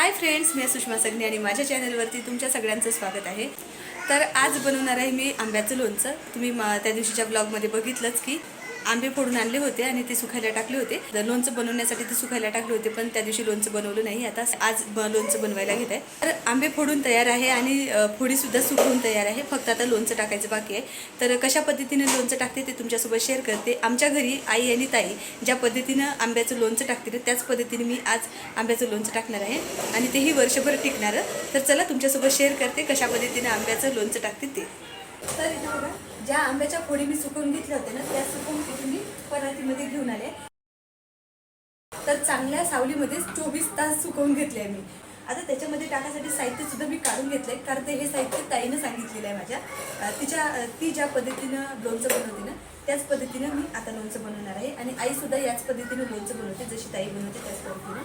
हाय friends मी सुषमा सगनी आणि माझ्या चॅनलवरती तुमच्या सगळ्यांचं स्वागत आहे. तर आज बनवणार आहे मी आंब्याचं लोणचं. तुम्ही मा त्या दिवशीच्या ब्लॉगमध्ये बघितलंच की आंबे फोडून आणले होते आणि ते सुखायला टाकले होते. तर लोणचं बनवण्यासाठी ते सुखायला टाकले होते पण त्या दिवशी लोणचं बनवलं नाही. आता आज ब- लोणचं बनवायला घेत आहे. तर आंबे फोडून तयार आहे आणि फोडीसुद्धा सुकवून तयार आहे. फक्त आता लोणचं टाकायचं बाकी आहे. तर कशा पद्धतीने लोणचं टाकते ते तुमच्यासोबत शेअर करते. आमच्या घरी आई आणि ताई ज्या पद्धतीनं आंब्याचं लोणचं टाकते त्याच पद्धतीने मी आज आंब्याचं लोणचं टाकणार आहे आणि तेही वर्षभर टिकणारं. तर चला तुमच्यासोबत शेअर करते कशा पद्धतीने आंब्याचं लोणचं टाकते ते. तर इथं बघा. ज्या आंब्याच्या फोडी मी सुकवून घेतल्या होत्या ना त्या सुकवून तिथून मी परातीमध्ये घेऊन आले. तर चांगल्या सावलीमध्ये चोवीस तास सुकवून घेतले मी. आता त्याच्यामध्ये टाकासाठी साहित्य सुद्धा मी काढून घेतलंय कारण ते हे साहित्य ताईनं सांगितलेलं आहे माझ्या. तिच्या ती ज्या पद्धतीनं लोणचं बनवते ना त्याच पद्धतीनं मी आता लोणचं बनवणार आहे. आणि आई सुद्धा याच पद्धतीनं लोणचं बनवते जशी ताई बनवते त्याच पद्धतीनं.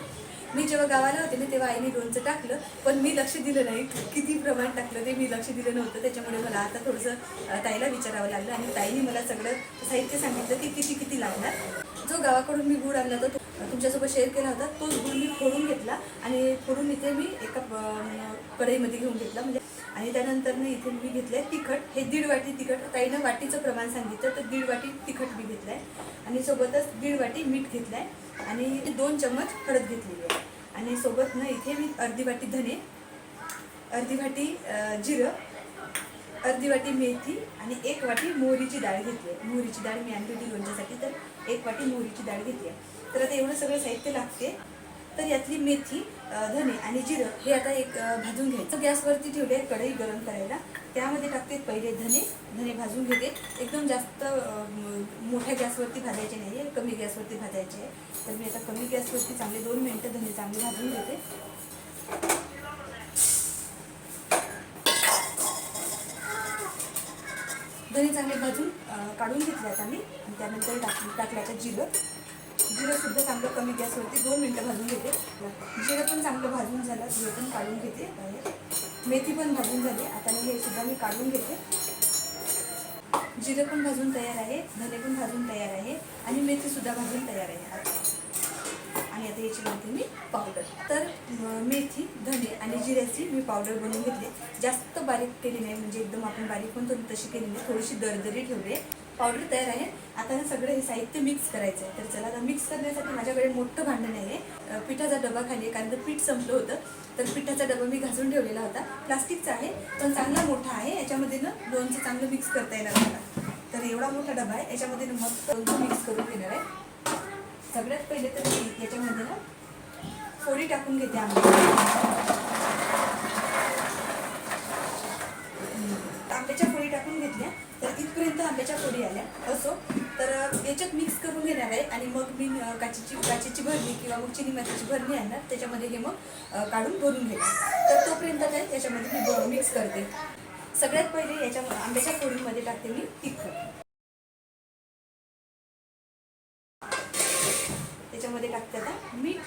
मी जेव्हा गावाला होते ना तेव्हा आईने लोणचं टाकलं पण मी लक्ष दिलं नाही किती प्रमाण टाकलं ते मी लक्ष दिलं नव्हतं. त्याच्यामुळे मला आता थोडंसं ताईला विचारावं लागलं आणि ताईने मला सगळं साहित्य सांगितलं की किती किती लागणार. जो गावाकडून मी गूळ आणला होता तो तुमच्यासोबत शेअर केला होता तोच गूळ मी फोडून घेतला आणि फोडून इथे मी एका कढईमध्ये घेऊन घेतला. म्हणजे आणि त्यानंतर मी इथे मी घेतलं आहे तिखट. हे दीड वाटी तिखट. ताईनं वाटीचं प्रमाण सांगितलं तर दीड वाटी तिखट मी घेतलं आहे आणि सोबतच दीड वाटी मीठ घेतलं आहे आणि दोन चम्मच हळद घेतलेली आहे. आणि सोबत ना इथे मी अर्धी वाटी धने अर्धी वाटी जिरं अर्धी वाटी मेथी आणि एक वाटी मोहरीची डाळ घेतली आहे. मोहरीची डाळ मी आणली होती लोणच्यासाठी तर एक वाटी मोहरीची डाळ घेतली आहे. तर आता एवढं सगळं साहित्य लागते. तर यातली मेथी धने आणि जिरं हे आता एक भाजून घ्यायचं. गॅसवरती ठेवले कढई गरम करायला. त्यामध्ये टाकते पहिले धने. धने भाजून घेते. एकदम जास्त मोठ्या गॅसवरती भाजायचे नाही आहे कमी गॅसवरती भाजायचे आहे. तर मी आता कमी गॅसवरती चांगले दोन मिनटं धने चांगले भाजून घेते. धने चांगले भाजून काढून घेतले आता मी आणि त्यानंतर टाक टाकलं जिरं. जिरंसुद्धा चांगलं कमी गॅसवरती दोन मिनटं भाजून घेते. जिरं पण चांगलं भाजून झालं जिरं पण काढून घेते. मेथी पण भाजून झाली. आता मी हे सुद्धा मी काढून घेते. जिरं पण भाजून तयार आहे धने पण भाजून तयार आहे आणि मेथीसुद्धा भाजून तयार आहे. आता. आणि आता याची मी पावडर तर मेथी धने आणि जिऱ्याची मी पावडर बनवून घेतली. जास्त बारीक केली नाही म्हणजे एकदम आपण बारीक पण थोडी तशी केली नाही. थोडीशी दरदरी ठेवली. आहे पावडर तयार आहे. आता ना सगळं हे साहित्य मिक्स करायचं आहे. तर चला आता मिक्स करण्यासाठी माझ्याकडे मोठं भांडण नाही आहे पिठाचा डबा खाली आहे कारण तर पीठ संपलं होतं. तर पिठाचा डबा मी घासून ठेवलेला होता. प्लास्टिकचा आहे पण चांगला मोठा आहे. याच्यामध्ये ना लोणचं चांगलं मिक्स करता येणार मला. तर एवढा मोठा डबा आहे. याच्यामध्ये मग मस्त लोणचं मिक्स करून घेणार आहे. सगळ्यात पहिले तर मी याच्यामध्ये ना फोडी टाकून घेते आंब्याची आंब्याच्या फोडी टाकून घेतल्या तर इथपर्यंत आंब्याच्या फोडी आल्या. असो तर याच्यात मिक्स करून घेणार आहे आणि मग मी काचेची काचेची भरणी किंवा मग चिनी मातीची भरणी आणणार त्याच्यामध्ये हे मग काढून भरून घेणार तर तोपर्यंत काय याच्यामध्ये मी मिक्स करते. सगळ्यात पहिले याच्या आंब्याच्या फोडीमध्ये टाकते मी तिखट त्याच्यामध्ये टाकते आता मीठ.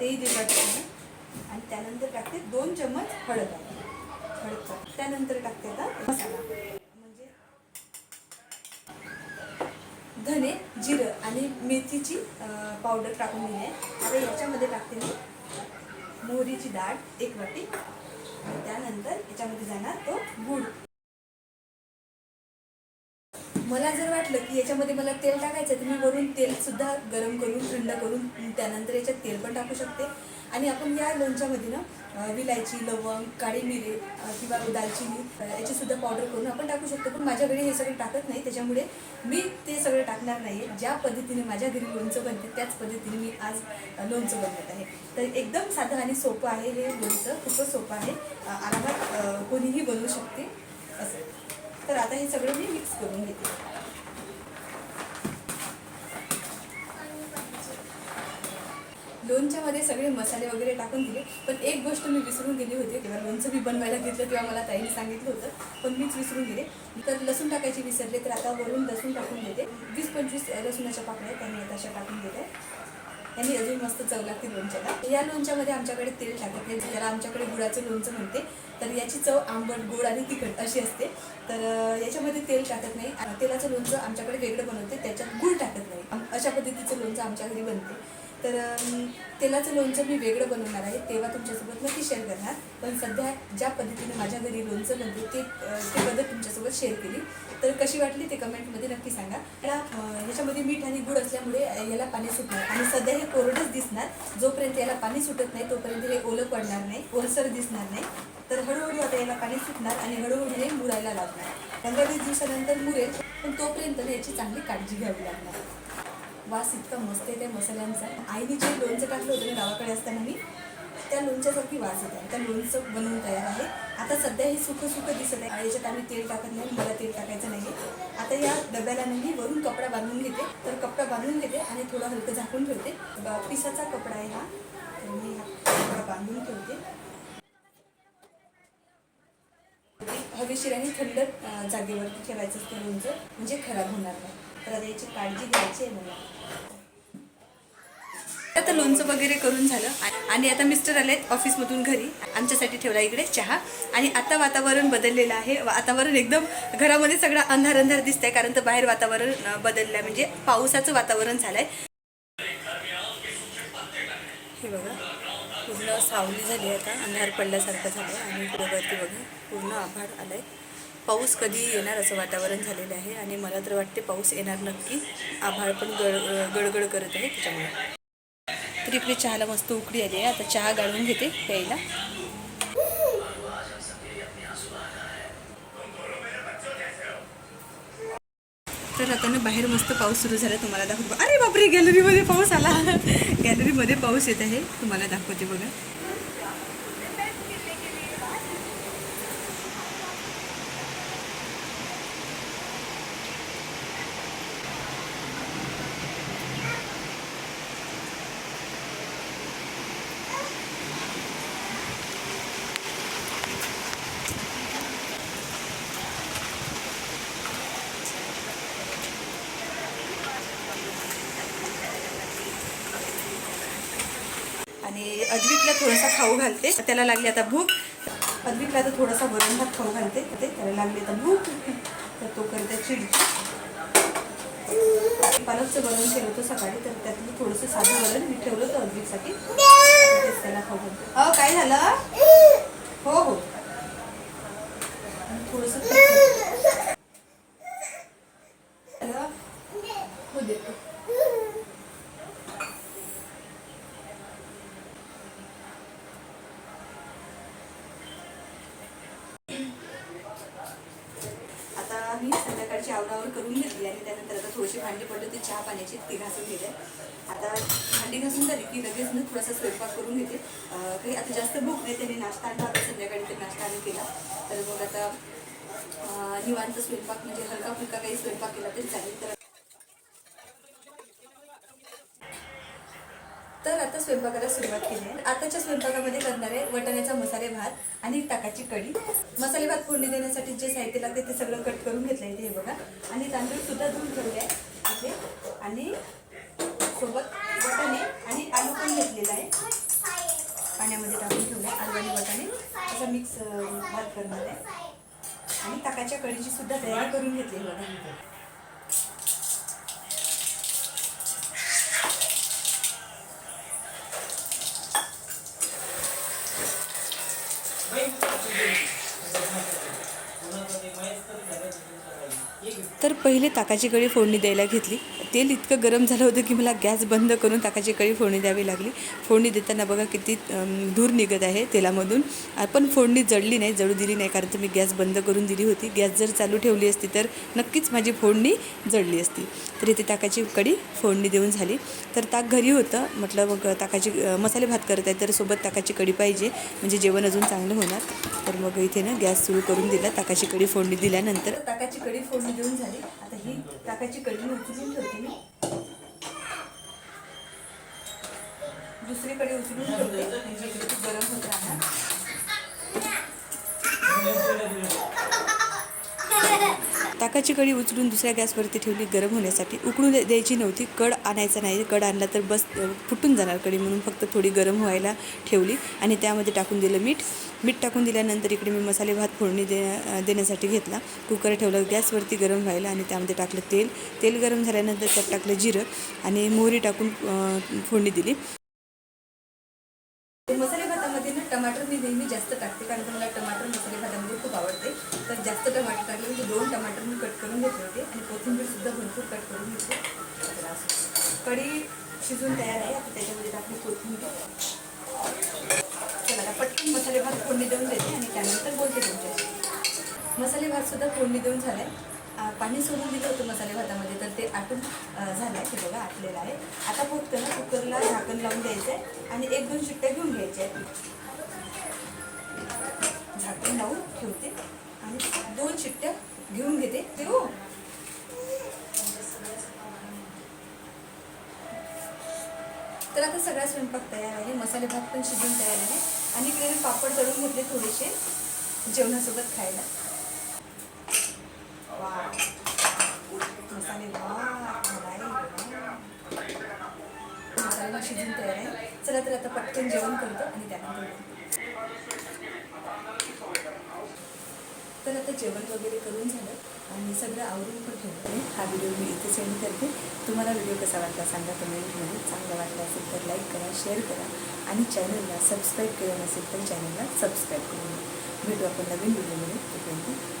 तेही दिलं टाकते. आणि त्यानंतर टाकते दोन चम्मच हळद. हळद त्यानंतर टाकते आता मसाला. म्हणजे धने जिरं आणि मेथीची पावडर टाकून दिली आहे. आता याच्यामध्ये टाकते मी मोहरीची डाळ एक वाटी. त्यानंतर याच्यामध्ये जाणार तो गूळ. मला जर वाटलं की याच्यामध्ये मला तेल टाकायचं तर मी वरून तेल सुद्धा गरम करून थंड करून त्यानंतर याच्यात तेल पण टाकू शकते. आणि आपण या लोणच्यामध्ये ना विलायची लवंग काळी मिरे किंवा दालचिनी याचीसुद्धा याची सुद्धा पावडर करून आपण टाकू शकतो. पण माझ्या घरी हे सगळं टाकत नाही त्याच्यामुळे मी ते सगळं टाकणार नाही ज्या पद्धतीने माझ्या घरी लोणचं बनते त्याच पद्धतीने मी आज लोणचं बनवत आहे. तर एकदम साधं आणि सोपं आहे हे लोणचं. खूपच सोपं आहे. आरामात कोणीही बनवू शकते. असं. तर आता हे सगळं मी मिक्स करून घेते. लोणच्यामध्ये सगळे मसाले वगैरे टाकून दिले पण एक गोष्ट मी विसरून गेली होती तेव्हा लोणचं मी बनवायला घेतलं तेव्हा मला ताईने सांगितलं होतं पण मीच विसरून गेले. तर लसूण टाकायची विसरले तर आता वरून लसूण टाकून देते. वीस पंचवीस लसूणाच्या पाकळ्या त्यांनी आता अशा टाकून देते. त्यांनी अजून मस्त चव लागते लोणच्याला. या लोणच्यामध्ये आमच्याकडे तेल टाकत नाही ज्याला आमच्याकडे गुळाचं लोणचं म्हणते. तर याची चव आंबट गोड आणि तिखट अशी असते. तर याच्यामध्ये तेल टाकत नाही. तेलाचं लोणचं आमच्याकडे वेगळं बनवते त्याच्यात गुळ टाकत नाही. अशा पद्धतीचं लोणचं आमच्या घरी बनते. तर तेलाचं लोणचं मी वेगळं बनवणार आहे. तेव्हा तुमच्यासोबत नक्की शेअर करणार. पण सध्या ज्या पद्धतीने माझ्या घरी लोणचं बनते ते ती ते पद्धत तुमच्यासोबत शेअर केली. तर कशी वाटली ते कमेंटमध्ये नक्की सांगा. याला ह्याच्यामध्ये मीठ आणि गुळ असल्यामुळे याला पाणी सुटणार. आणि सध्या हे कोरडंच दिसणार. जोपर्यंत याला पाणी सुटत नाही तोपर्यंत हे ओलं पडणार नाही ओलसर दिसणार नाही. तर हळूहळू आता याला पाणी सुटणार आणि हळूहळू हे मुरायला लागणार. पंधरा वीस दिवसानंतर मुरेल पण तोपर्यंत याची चांगली काळजी घ्यावी लागणार. वास इतका मस्त आहे त्या मसाल्यांचा. आईने जे लोणचं टाकलं होतं ना गावाकडे असताना मी त्या लोणच्यासारखी वास येत. आहे त्या लोणचं बनवून तयार आहे. आता सध्या हे सुख सुख दिसत आहे. याच्यात आम्ही तेल टाकत नाही मला तेल टाकायचं नाही आता या डब्याला मी वरून कपडा बांधून घेते. तर कपडा बांधून घेते आणि थोडं हलकं झाकून ठेवते. पिसाचा कपडा आहे हा. तर मी हा कपडा बांधून ठेवते. हवेशीर आणि थंड जागेवरती ठेवायचं असतं लोणचं. म्हणजे खराब होणार नाही. हृदयाची काळजी घ्यायची आहे मला. आता लोणचं वगैरे करून झालं. आणि आता मिस्टर आलेत ऑफिसमधून घरी. आमच्यासाठी ठेवला इकडे चहा. आणि आता वातावरण बदललेलं आहे. वातावरण एकदम घरामध्ये सगळं अंधार अंधार दिसतंय कारण तर बाहेर वातावरण बदललं आहे म्हणजे पावसाचं वातावरण झालंय. हे बघा पूर्ण सावली झाली आता. अंधार पडल्यासारखं झालं आणि इकडे वरती बघा पूर्ण आभाळ आलाय. पाऊस कधी येणार असं वातावरण झालेलं आहे आणि मला तर वाटते पाऊस येणार नक्की. आभाळ पण गड गडगड करत आहे त्याच्यामुळे. तर इकडे चहाला मस्त उकडी आली आहे. आता चहा गाळून घेते प्यायला. तर आता ना बाहेर मस्त पाऊस सुरू झाला. तुम्हाला दाखवतो. अरे बापरे गॅलरीमध्ये पाऊस आला. गॅलरीमध्ये पाऊस येत आहे. तुम्हाला दाखवते बघा. आणि अद्विकला थोडासा खाऊ घालते. त्याला लागली आता भूक. अद्विकला आता थोडासा वरण भात खाऊ घालते. ते त्याला लागली आता भूक. तर तो करते चिडची पालकचं वरण केलं होतं सकाळी तर त्यातलं थोडंसं साधं वरण मी ठेवलं होतं अद्विकसाठी. तेच त्याला खाऊ घालते. अहो काय झालं? हो हो आणि थोडंसं त्याला हो देतो आम्ही मी संध्याकाळची आवरावर करून घेतली आणि त्यानंतर आता थोडीशी भांडी पडली होती चहा पाण्याची ती घासून घेते आता भांडी घासून झाली की लगेच ना थोडासा स्वयंपाक करून घेते. काही आता जास्त भूक नाही त्याने नाश्ता आणला होता संध्याकाळी ते नाश्ता आम्ही केला. तर मग आता निवांत स्वयंपाक म्हणजे हलका फुलका काही स्वयंपाक केला तरी चालेल. तर तर आता स्वयंपाकाला सुरुवात केली आहे. आताच्या स्वयंपाकामध्ये करणार आहे वटाण्याचा मसाले भात आणि ताकाची कढी. मसाले भात फोडणी देण्यासाठी जे साहित्य लागते ते सगळं कट करून घेतलं आहे हे बघा. आणि तांदूळ सुद्धा धुवून ठेवले आहे इथे. आणि सोबत वटाणे आणि आलू पण घेतलेला आहे. पाण्यामध्ये टाकून ठेवले आलू आणि वटाणे. असा मिक्स भात करणार आहे. आणि ताकाच्या कढीची सुद्धा तयारी करून घेतली बघा. पहिले ताकाची कढी फोडणी द्यायला घेतली. तेल इतकं गरम झालं होतं की मला गॅस बंद करून ताकाची कढी फोडणी द्यावी लागली. फोडणी देताना बघा किती धूर निघत आहे तेलामधून. पण फोडणी जळली नाही जळू दिली नाही कारण तर मी गॅस बंद करून दिली होती. गॅस जर चालू ठेवली असती तर नक्कीच माझी फोडणी जळली असती. तर इथे ताकाची कढी फोडणी देऊन झाली. तर ताक घरी होतं. म्हटलं मग ताकाची मसाले भात करत आहे तर सोबत ताकाची कढी पाहिजे. म्हणजे जेवण अजून चांगलं होणार. तर मग इथे ना गॅस सुरू करून दिला. ताकाची कडी फोडणी दिल्यानंतर. ताकाची कढी फोडणी देऊन झाली. टाकायची कढी उचलून ठेवते मी. दुसरीकडे उचलून ठेवते. गरम होत राहणार. ताकाची कढी उचलून दुसऱ्या गॅसवरती ठेवली गरम होण्यासाठी. उकळून द्या- द्यायची नव्हती. कड आणायचा नाही. कड आणला तर बस फुटून जाणार कढी म्हणून फक्त थोडी गरम व्हायला ठेवली आणि त्यामध्ये टाकून दिलं मीठ. मीठ टाकून दिल्यानंतर इकडे मी मसाले भात फोडणी दे देण्यासाठी घेतला. कुकर ठेवलं गॅसवरती गरम व्हायला आणि त्यामध्ये टाकलं तेल. तेल गरम झाल्यानंतर त्यात टाकलं जिरं आणि मोहरी टाकून फोडणी दिली. मसाले भातामध्ये ना टमाटर मी नेहमी जास्त टाकते कारण मला टमाटर तर जास्त टमाटर टाकले म्हणजे दोन टमाटर मी कट करून घेतले होते आणि कोथिंबीरसुद्धा भरपूर कट करून घेतली. कढी शिजून तयार आहे आता त्याच्यामध्ये टाकली कोथिंबीर. चला पटकन मसाले भात फोडणी देऊन देते आणि त्यानंतर बोलते तुमच्याशी. मसाले भातसुद्धा फोडणी देऊन झालाय आहे पाणी सोडून दिलं होतं मसाले भातामध्ये तर ते आटून झालं आहे ते बघा आटलेलं आहे. आता फक्त ना कुकरला झाकण लावून द्यायचं आहे आणि एक दोन शिट्ट्या घेऊन घ्यायच्या आहेत. झाकण लावून ठेवते. आणि दोन शिट्ट्या घेऊन घेते. ते हो तर आता सगळा स्वयंपाक तयार आहे. मसाले भात पण शिजून तयार आहे. आणि इकडे मी पापड तळून घेतले थोडेसे जेवणासोबत खायला. मसाले भात. मसाले भात शिजून तयार आहे. चला तर आता पटकन जेवण करतो आणि त्यानंतर तर आता जेवण वगैरे करून झालं आणि सगळं आवरून पण ठेवलं हा व्हिडिओ मी इथे सेंड करते. तुम्हाला व्हिडिओ कसा वाटला सांगा कमेंटमध्ये चांगला वाटला असेल तर लाईक करा शेअर करा आणि चॅनलला सबस्क्राईब केलं नसेल तर चॅनलला सबस्क्राईब करून भेटू आपण नवीन व्हिडिओमध्ये. तोपर्यंत